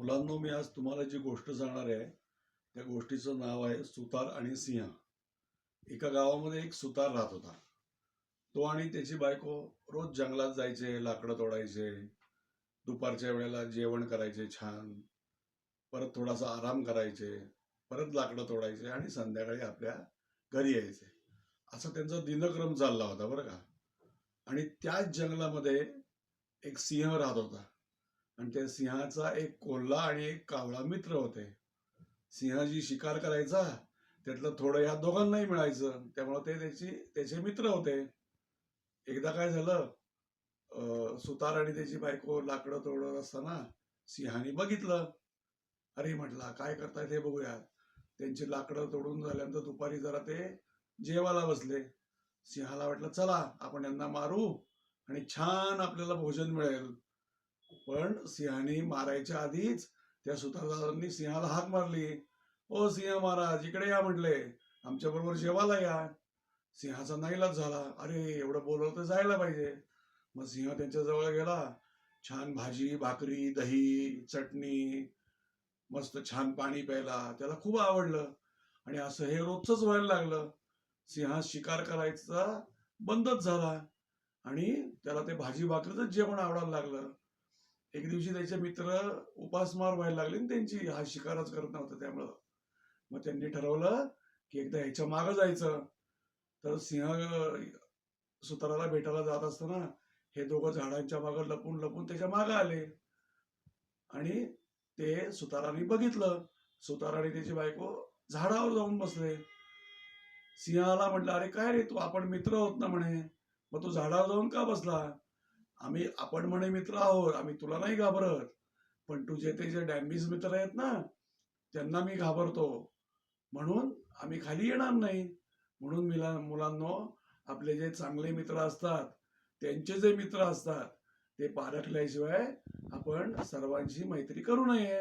मुलांनो मी आज तुम्हाला जी गोष्ट सांगणार आहे त्या गोष्टीचं नाव आहे सुतार आणि सिंह. एका गावामध्ये एक सुतार राहत होता. तो आणि त्याची बायको रोज जंगलात जायचे लाकडं तोडायचे दुपारच्या वेळेला जेवण करायचे छान परत थोडासा आराम करायचे परत लाकडं तोडायचे आणि संध्याकाळी आपल्या घरी यायचे. असा त्यांचा दिनक्रम चालला होता बरं का. आणि त्याच जंगलामध्ये एक सिंह राहत होता. आणि त्या सिंहाचा एक कोल्हा आणि एक कावळा मित्र होते. सिंह जी शिकार करायचा त्यातलं थोडं ह्या दोघांनाही मिळायचं त्यामुळे ते त्याची त्याचे मित्र होते. एकदा काय झालं अं, सुतार आणि त्याची बायको लाकडं तोडत असताना सिंहाने बघितलं. अरे म्हटला काय करतायत हे बघूया त्यांची लाकडं तोडून झाल्यानंतर दुपारी जरा ते जेवायला बसले. सिंहाला वाटलं चला आपण यांना मारू आणि छान आपल्याला भोजन मिळेल. पण सिंहाने मारायच्या आधीच त्या सुतारदारांनी सिंहाला हाक मारली. ओ सिंह महाराज इकडे या म्हटले. आमच्या बरोबर जेवायला या. सिंहाचा नाईलाज झाला. अरे एवढं बोलवलं तर जायला पाहिजे. मग सिंह त्यांच्या जवळ गेला. छान भाजी भाकरी दही चटणी मस्त छान पाणी प्यायला. त्याला खूप आवडलं. आणि असं हे रोजच व्हायला लागलं. सिंहा शिकार करायचा बंदच झाला. आणि त्याला ते भाजी भाकरीच जेवण आवडायला लागलं. एक दिवशी त्याचे मित्र उपासमार व्हायला लागले आणि त्यांची हा शिकारच करत नव्हता त्यामुळं. मग त्यांनी ठरवलं की एकदा ह्याच्या मागं जायचं. तर सिंह सुताराला भेटायला जात असताना हे दोघं झाडांच्या मागं लपून लपून त्याच्या मागं आले. आणि ते सुताराने बघितलं. सुताराने त्याची बायको झाडावर जाऊन बसले. सिंहाला म्हटलं अरे काय रे तू आपण मित्र होत ना म्हणे. मग तू झाडावर जाऊन का बसला? आम्ही आपण म्हणे मित्र आहोत आम्ही तुला नाही घाबरत. पण तुझे ते जे डॅम्बिस मित्र आहेत ना त्यांना मी घाबरतो. म्हणून आम्ही खाली येणार नाही. म्हणून मिला मुलांनो आपले जे चांगले मित्र असतात त्यांचे जे मित्र असतात ते पारखल्याशिवाय आपण सर्वांशी मैत्री करू नये.